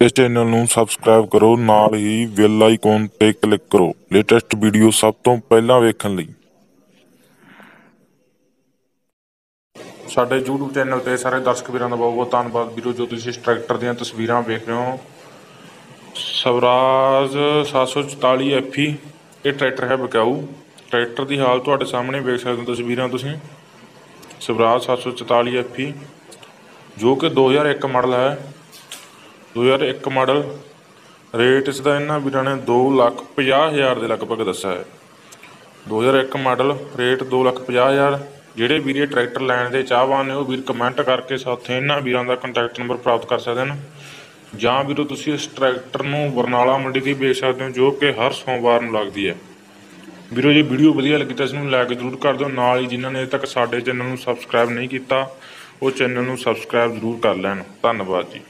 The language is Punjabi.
ਇਸ ਚੈਨਲ ਨੂੰ ਸਬਸਕ੍ਰਾਈਬ ਕਰੋ, ਨਾਲ ਹੀ ਬੈਲ ਆਈਕਨ ਤੇ ਕਲਿੱਕ ਕਰੋ। ਲੇਟੈਸਟ ਵੀਡੀਓ ਸਭ ਤੋਂ ਪਹਿਲਾਂ ਵੇਖਣ ਲਈ। ਸਾਡੇ YouTube ਚੈਨਲ ਤੇ ਸਾਰੇ ਦਰਸ਼ਕ ਵੀਰਾਂ ਦਾ ਬਹੁਤ ਬਹੁਤ ਧੰਨਵਾਦ। ਵੀਰੋ, ਜੋ ਤੁਸੀਂ ਇਸ ਟਰੈਕਟਰ ਦੀਆਂ ਤਸਵੀਰਾਂ ਵੇਖ ਰਹੇ ਹੋ, ਸਵਰਾਜ 744 FE ਇਹ ਟਰੈਕਟਰ ਹੈ ਬਕਾਊ। ਟਰੈਕਟਰ ਦੀ ਹਾਲਤ ਤੁਹਾਡੇ ਸਾਹਮਣੇ ਵੇਖ ਸਕਦੇ ਹੋ ਤਸਵੀਰਾਂ ਤੁਸੀਂ। ਸਵਰਾਜ 744 FE ਜੋ ਕਿ 2001 ਮਾਡਲ ਹੈ। 2001 ਮਾਡਲ, ਰੇਟ ਇਸ ਦਾ ਇਹਨਾਂ ਵੀਰਾਂ ਨੇ 2 ਲੱਖ 50 ਹਜ਼ਾਰ ਦੇ ਲਗਭਗ ਦੱਸਿਆ ਹੈ। 2001 ਮਾਡਲ, ਰੇਟ 2 ਲੱਖ 50 ਹਜ਼ਾਰ। ਜਿਹੜੇ ਵੀਰੇ ਟਰੈਕਟਰ ਲੈਣ ਦੇ ਚਾਹਵਾਨ ਨੇ, ਉਹ ਵੀਰ ਕਮੈਂਟ ਕਰਕੇ ਸਾਥੇ ਇਹਨਾਂ ਵੀਰਾਂ ਦਾ ਕੰਟੈਕਟ ਨੰਬਰ ਪ੍ਰਾਪਤ ਕਰ ਸਕਦੇ ਹਨ। ਜਾਂ ਵੀਰੋ, ਤੁਸੀਂ ਇਸ ਟਰੈਕਟਰ ਨੂੰ ਬਰਨਾਲਾ ਮੰਡੀ ਤੇ ਵੇਚ ਸਕਦੇ ਹੋ, ਜੋ ਕਿ ਹਰ ਸੋਮਵਾਰ ਨੂੰ ਲੱਗਦੀ ਹੈ। ਵੀਰੋ, ਜੇ ਵੀਡੀਓ ਵਧੀਆ ਲੱਗੀ ਤਾਂ ਇਸ ਨੂੰ ਲਾਈਕ ਜ਼ਰੂਰ ਕਰ ਦਿਓ। ਨਾਲ ਹੀ ਜਿਨ੍ਹਾਂ ਨੇ ਅਜੇ ਤੱਕ ਸਾਡੇ ਚੈਨਲ ਨੂੰ ਸਬਸਕ੍ਰਾਈਬ ਨਹੀਂ ਕੀਤਾ, ਉਹ ਚੈਨਲ ਨੂੰ ਸਬਸਕ੍ਰਾਈਬ ਜ਼ਰੂਰ ਕਰ ਲੈਣ। ਧੰਨਵਾਦ ਜੀ।